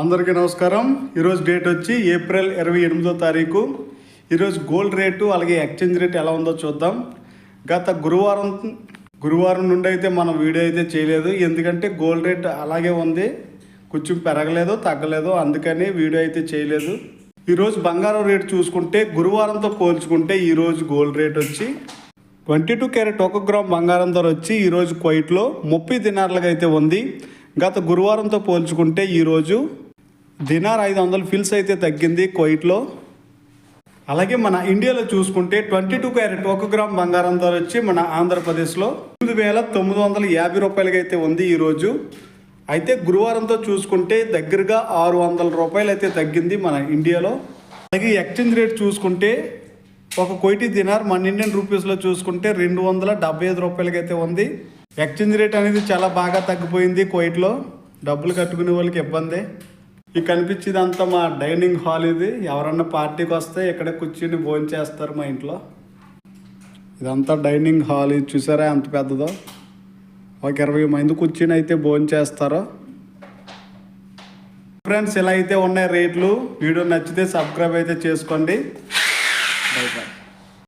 అందరికీ నమస్కారం. ఈరోజు డేట్ వచ్చి ఏప్రిల్ ఇరవై ఎనిమిదో తారీఖు. ఈరోజు గోల్డ్ రేటు అలాగే ఎక్స్చేంజ్ రేట్ ఎలా ఉందో చూద్దాం. గత గురువారం గురువారం నుండి అయితే మనం వీడియో అయితే చేయలేదు. ఎందుకంటే గోల్డ్ రేట్ అలాగే ఉంది. కొంచెం పెరగలేదు తగ్గలేదు. అందుకని వీడియో అయితే చేయలేదు. ఈరోజు బంగారం రేటు చూసుకుంటే గురువారంతో పోల్చుకుంటే ఈరోజు గోల్డ్ రేట్ వచ్చి ట్వంటీ టూ క్యారెట్ ఒక గ్రామ్ బంగారం ధర వచ్చి ఈరోజు క్వైట్లో ముప్పై దినార్లుగా అయితే ఉంది. గత గురువారంతో పోల్చుకుంటే ఈరోజు దినార్ ఐదు వందల ఫిల్స్ అయితే తగ్గింది కోయిట్లో. అలాగే మన ఇండియాలో చూసుకుంటే ట్వంటీ టూ క్యారెట్ ఒక గ్రామ్ బంగారం ధర వచ్చి మన ఆంధ్రప్రదేశ్లో తొమ్మిది వేల తొమ్మిది వందల యాభై రూపాయలకి అయితే ఉంది ఈరోజు. అయితే గురువారంతో చూసుకుంటే దగ్గరగా ఆరు వందల రూపాయలు అయితే తగ్గింది మన ఇండియాలో. అలాగే ఎక్స్చేంజ్ రేట్ చూసుకుంటే ఒక కోటి దినార్ మన ఇండియన్ రూపీస్లో చూసుకుంటే రెండు వందల డెబ్బై ఐదు రూపాయలకి అయితే ఉంది. ఎక్స్చేంజ్ రేట్ అనేది చాలా బాగా తగ్గిపోయింది కోయిట్లో. డబ్బులు కట్టుకునే వాళ్ళకి ఇబ్బంది. ఈ కనిపించేదంతా మా డైనింగ్ హాల్ ఇది. ఎవరన్నా పార్టీకి వస్తే ఇక్కడే కూర్చుని భోజనం చేస్తారు మా ఇంట్లో. ఇదంతా డైనింగ్ హాల్. ఇది చూసారా ఎంత పెద్దదో? ఒక ఇరవై మంది కూర్చుని అయితే భోజనం చేస్తారు. ఫ్రెండ్స్ ఇలా అయితే ఉన్నాయి రేట్లు. వీడియో నచ్చితే సబ్స్క్రైబ్ అయితే చేసుకోండి. Bye bye